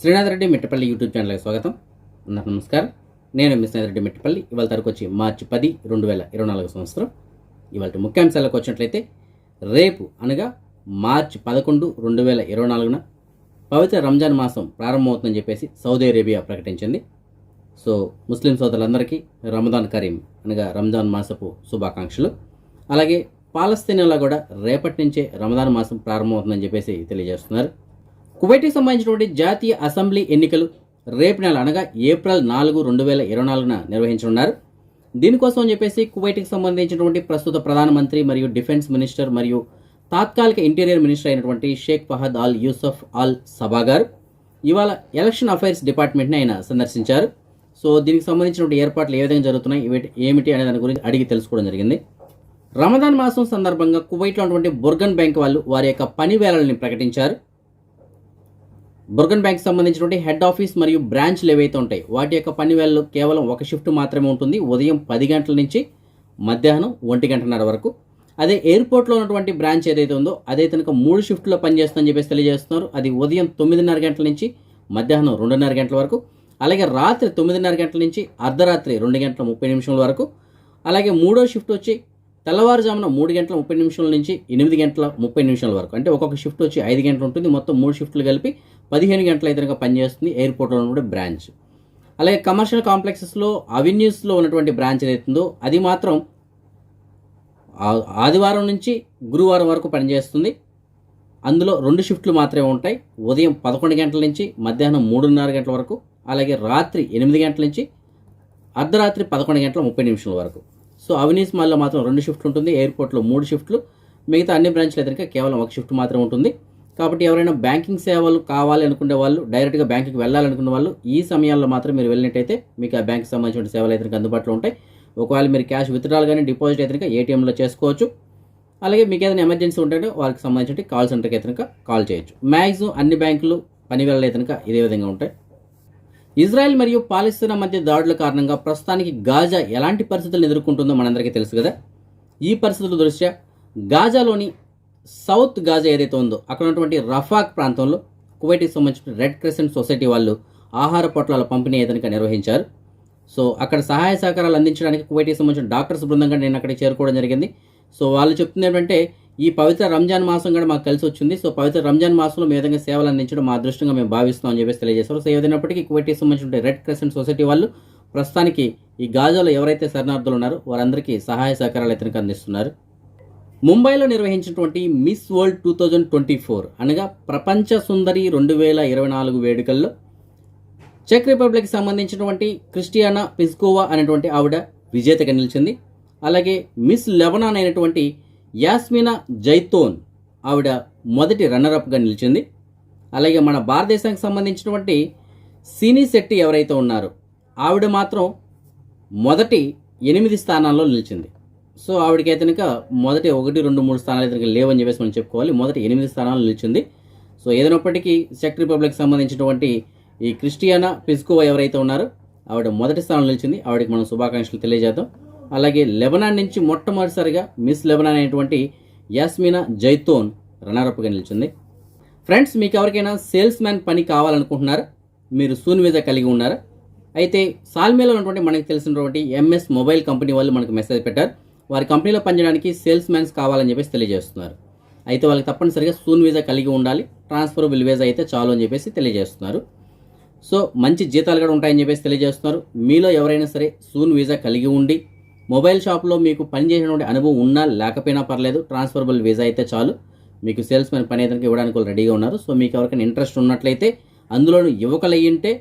Srinath Reddy Mittapalli YouTube ఛానల్కి స్వాగతం. అందరికీ నమస్కారం. నేను మీ శ్రీనాథ్ రెడ్డి మిట్టపల్లి. ఇవాళ తరకు వచ్చి మార్చి పది రెండు వేల ఇరవై నాలుగు సంవత్సరం. ఇవాళ ముఖ్యాంశాలకు వచ్చినట్లయితే రేపు అనగా మార్చి పదకొండు రెండు వేల ఇరవై నాలుగున పవిత్ర రంజాన్ మాసం ప్రారంభమవుతుందని చెప్పేసి సౌదీ అరేబియా ప్రకటించింది. సో ముస్లిం సోదరులందరికీ రమదాన్ కరీం అనగా రంజాన్ మాసపు శుభాకాంక్షలు. అలాగే పాలస్తీనాలో కూడా రేపటి నుంచే రమదాన్ మాసం ప్రారంభమవుతుందని చెప్పేసి తెలియజేస్తున్నారు. కువైట్కి సంబంధించినటువంటి జాతీయ అసెంబ్లీ ఎన్నికలు రేపు నెల అనగా ఏప్రిల్ నాలుగు రెండు వేల ఇరవై నాలుగున నిర్వహించనున్నారు. దీనికోసం అని చెప్పేసి కువైట్కి సంబంధించినటువంటి ప్రస్తుత ప్రధానమంత్రి మరియు డిఫెన్స్ మినిస్టర్ మరియు తాత్కాలిక ఇంటీరియర్ మినిస్టర్ అయినటువంటి షేక్ ఫహద్ అల్ యూసఫ్ అల్ సబా గారు ఇవాళ ఎలక్షన్ అఫైర్స్ డిపార్ట్మెంట్ని ఆయన సందర్శించారు. సో దీనికి సంబంధించినటువంటి ఏర్పాట్లు ఏ విధంగా జరుగుతున్నాయి ఏమిటి అనే దాని గురించి అడిగి తెలుసుకోవడం జరిగింది. రమదాన్ మాసం సందర్భంగా కువైట్లో ఉన్నటువంటి బుర్గన్ బ్యాంక్ వాళ్ళు వారి యొక్క పని వేళల్ని ప్రకటించారు. బుర్గన్ బ్యాంక్ సంబంధించినటువంటి హెడ్ ఆఫీస్ మరియు బ్రాంచ్లు ఏవైతే ఉంటాయి వాటి యొక్క పని వేళలు కేవలం ఒక షిఫ్ట్ మాత్రమే ఉంటుంది. ఉదయం పది గంటల నుంచి మధ్యాహ్నం ఒంటి గంటన్నర వరకు. అదే ఎయిర్పోర్ట్లో ఉన్నటువంటి బ్రాంచ్ ఏదైతే ఉందో అదే కనుక మూడు షిఫ్ట్లో పనిచేస్తుందని చెప్పేసి తెలియజేస్తున్నారు. అది ఉదయం తొమ్మిదిన్నర గంటల నుంచి మధ్యాహ్నం రెండున్నర గంటల వరకు. అలాగే రాత్రి తొమ్మిదిన్నర గంటల నుంచి అర్ధరాత్రి రెండు గంటల ముప్పై నిమిషాల వరకు. అలాగే మూడో షిఫ్ట్ వచ్చి తెల్లవారుజామున మూడు గంటల ముప్పై నిమిషాల నుంచి ఎనిమిది గంటల ముప్పై నిమిషాల వరకు అంటే ఒక్కొక్క షిఫ్ట్ వచ్చి ఐదు గంటలు ఉంటుంది. మొత్తం మూడు షిఫ్ట్లు కలిపి పదిహేను గంటల అయితే కనుక పనిచేస్తుంది ఎయిర్పోర్ట్లో ఉన్నటువంటి బ్రాంచ్. అలాగే కమర్షియల్ కాంప్లెక్సెస్లో అవెన్యూస్లో ఉన్నటువంటి బ్రాంచ్ ఏదైతుందో అది మాత్రం ఆదివారం నుంచి గురువారం వరకు పనిచేస్తుంది. అందులో రెండు షిఫ్ట్లు మాత్రమే ఉంటాయి. ఉదయం పదకొండు గంటల నుంచి మధ్యాహ్నం మూడున్నర గంటల వరకు అలాగే రాత్రి ఎనిమిది గంటల నుంచి అర్ధరాత్రి పదకొండు గంటల ముప్పై నిమిషాల వరకు. సో అవినీస్ మాల్లో మాత్రం రెండు షిఫ్ట్లు ఉంటుంది ఎయిర్పోర్ట్లో మూడు షిఫ్ట్లు. మిగతా అన్ని బ్రాంచ్లు అయితే కేవలం ఒక షిఫ్ట్ మాత్రం ఉంటుంది. కాబట్టి ఎవరైనా బ్యాంకింగ్ సేవలు కావాలి అనుకునే వాళ్ళు డైరెక్ట్గా బ్యాంకుకి వెళ్ళాలనుకునే వాళ్ళు ఈ సమయాల్లో మాత్రం మీరు వెళ్ళినట్టయితే మీకు ఆ బ్యాంక్కి సంబంధించిన సేవలు అయితే అందుబాటులో ఉంటాయి. ఒకవేళ మీరు క్యాష్ విత్డ్రాల్ కానీ డిపాజిట్ అయితే ఏటీఎంలో చేసుకోవచ్చు. అలాగే మీకు ఏదైనా ఎమర్జెన్సీ ఉంటే వారికి సంబంధించి కాల్ సెంటర్కి అయితే కాల్ చేయొచ్చు. మ్యాక్సిమం అన్ని బ్యాంకులు పని వేళలు అయితే ఇదే విధంగా ఉంటాయి. ఇజ్రాయెల్ మరియు పాలస్తీనా మధ్య దాడుల కారణంగా ప్రస్తుతానికి గాజా ఎలాంటి పరిస్థితులను ఎదుర్కొంటుందో మనందరికీ తెలుసు కదా? ఈ పరిస్థితుల దృష్ట్యా గాజాలోని సౌత్ గాజా ఏదైతే ఉందో అక్కడ ఉన్నటువంటి రఫాక్ ప్రాంతంలో కువైట్కి సంబంధించిన రెడ్ క్రెసెంట్ సొసైటీ వాళ్ళు ఆహార పొట్లాల పంపిణీ ఏదనక నిర్వహించారు. సో అక్కడ సహాయ సహకారాలు అందించడానికి కువైట్కి సంబంధించిన డాక్టర్స్ బృందంగా నేను అక్కడికి చేరుకోవడం జరిగింది. సో వాళ్ళు చెప్తుంది ఏంటంటే ఈ పవిత్ర రంజాన్ మాసం కూడా మాకు కలిసి వచ్చింది. సో పవిత్ర రంజాన్ మాసంలో మీ విధంగా సేవలు అందించడం మా అదృష్టంగా మేము భావిస్తాం అని చెప్పేసి తెలియజేశారు. సో ఏదైనప్పటికీ కువైట్కి సంబంధించిన రెడ్ క్రెసెంట్ సొసైటీ వాళ్ళు ప్రస్తుతానికి ఈ గాజాలో ఎవరైతే శరణార్థులు ఉన్నారో వారందరికీ సహాయ సహకారాలు అయితే అందిస్తున్నారు. ముంబైలో నిర్వహించినటువంటి Miss World two thousand twenty four అనగా ప్రపంచ సుందరి రెండు వేల ఇరవై నాలుగు వేడుకల్లో చెక్ రిపబ్లిక్ సంబంధించినటువంటి క్రిస్టియానా పిస్కోవా అనేటువంటి ఆవిడ విజేతగా నిలిచింది. అలాగే మిస్ లెబనాన్ అయినటువంటి యాస్మినా జైతోన్ ఆవిడ మొదటి రన్నరప్గా నిలిచింది. అలాగే మన భారతదేశానికి సంబంధించినటువంటి సినీ శెట్టి ఎవరైతే ఉన్నారో ఆవిడ మాత్రం మొదటి ఎనిమిది స్థానాల్లో నిలిచింది. సో ఆవిడకి అయితే కనుక మొదటి ఒకటి రెండు మూడు స్థానాలు అయితే లేవని చెప్పేసి మనం చెప్పుకోవాలి. మొదటి ఎనిమిది స్థానాలు నిలిచింది. సో ఏదైనప్పటికీ చెక్ రిపబ్లిక్ సంబంధించినటువంటి ఈ క్రిస్టియానా పిస్కోవా ఎవరైతే ఉన్నారో ఆవిడ మొదటి స్థానంలో నిలిచింది. ఆవిడకి మనం శుభాకాంక్షలు తెలియజేద్దాం. అలాగే లెబనాన్ నుంచి మొట్టమొదటిసారిగా మిస్ లెబనాన్ అనేటువంటి యాస్మినా జైతోన్ రన్నరప్గా నిలిచింది. ఫ్రెండ్స్ మీకు ఎవరికైనా సేల్స్ మ్యాన్ పని కావాలనుకుంటున్నారా? మీరు సూన్ వీజా కలిగి ఉన్నారా? అయితే సాల్మేలో ఉన్నటువంటి మనకి తెలిసినటువంటి ఎంఎస్ మొబైల్ కంపెనీ వాళ్ళు మనకు మెసేజ్ పెట్టారు. వారి కంపెనీలో పనిచేయడానికి సేల్స్ మ్యాన్స్ కావాలని చెప్పేసి తెలియజేస్తున్నారు. అయితే వాళ్ళకి తప్పనిసరిగా సూన్ వీజా కలిగి ఉండాలి. ట్రాన్స్ఫరబుల్ వీజా అయితే చాలు అని చెప్పేసి తెలియజేస్తున్నారు. సో మంచి జీతాలు కూడా ఉంటాయని చెప్పేసి తెలియజేస్తున్నారు. మీలో ఎవరైనా సరే సూన్ వీజా కలిగి ఉండి మొబైల్ షాప్లో మీకు పనిచేసినటువంటి అనుభవం ఉన్నా లేకపోయినా పర్లేదు ట్రాన్స్ఫరబుల్ వీజా అయితే చాలు. మీకు సేల్స్ మ్యాన్ పని ఏదైనా ఇవ్వడానికి వాళ్ళు రెడీగా ఉన్నారు. సో మీకు ఎవరికైనా ఇంట్రెస్ట్ ఉన్నట్లయితే అందులోనూ యువకులు అయ్యింటే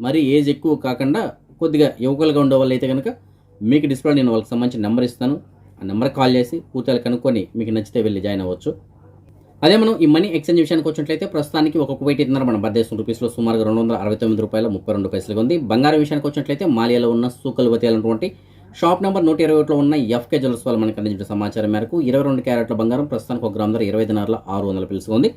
మరి ఏజ్ ఎక్కువ కాకుండా కొద్దిగా యువకులుగా ఉండే వాళ్ళు అయితే కనుక మీకు డిస్ప్లే నేను వాళ్ళకి సంబంధించిన నెంబర్ ఇస్తాను. ఆ నెంబర్ కాల్ చేసి పూర్తిగా కనుక్కొని మీకు నచ్చితే వెళ్ళి జాయిన్ అవ్వచ్చు. అదే మనం ఈ మనీ ఎక్స్చేంజ్ విషయానికి వచ్చినట్లయితే ప్రస్తుతానికి ఒక కువైట్ ఇద్దరు మన భారతదేశం రూపీస్లో సుమారుగా రెండు వందల అరవై తొమ్మిది రూపాయల ముప్పై రెండు పైసలుగా ఉంది. బంగారం విషయానికి వచ్చినట్లయితే మాలియాలో ఉన్న సూకలు అనేటువంటి షాప్ నెంబర్ నూట ఇరవై ఒకటిలో ఉన్న ఎఫ్కే జ్యువెల్స్ వాళ్ళు మనకు అందించిన సమాచారం మేరకు ఇరవై రెండు క్యారెట్ల బంగారం ప్రస్తుతానికి ఒక గ్రామ్ ధర ఇరవై దినారుల ఆరు వందలు పిలుచుకుంది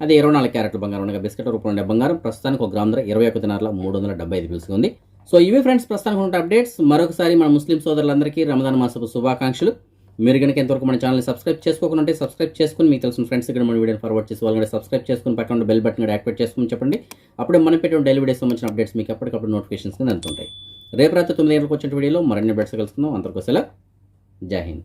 అదే ఇరవై నాలుగు క్యారెట్ల బంగారం ఉండగా బిస్కెట్ రూపంలో ఉండే బంగారం ప్రస్తుతానికి ఒక గ్రామ్ ధర ఇరవై ఒక దినారుల మూడు వందల డెబ్బై ఐదు పిలుచుకుంది సో ఇవి ఫ్రెండ్స్ ప్రస్తుతానికి ఉన్న అప్డేట్స్. మరొకసారి మన ముస్లిం సోదరులందరికీ రమదాన్ మాసపు శుభాకాంక్షలు. మీరు కనుక ఎంతవరకు మన ఛానల్ సబ్స్క్రైబ్ చేసుకోకుండా సబ్స్క్రైబ్ చేసుకుని మీకు తెలిసిన ఫ్రెండ్స్ ఇక్కడ మన వీడియో ఫార్వర్డ్ చేసి వాళ్ళు కూడా సబ్స్క్రైబ్ చేసుకుని పక్కన బెల్ బటన్ కూడా యాక్టివేట్ చేసుకుని చెప్పండి. అప్పుడే మనం పెట్టిన డైలీ వీడియోస్ సంబంధించిన అప్డేట్స్ మీకు ఎప్పటికప్పుడు నోటిఫికేషన్స్ అందుతుంటాయి. రేపు రాత్రి తొమ్మిది గంటలకు వచ్చిన వీడియోలో మరిన్ని బెడ్స్ కలుసుకుందాం అందరికీ సెలవు. జై హింద్.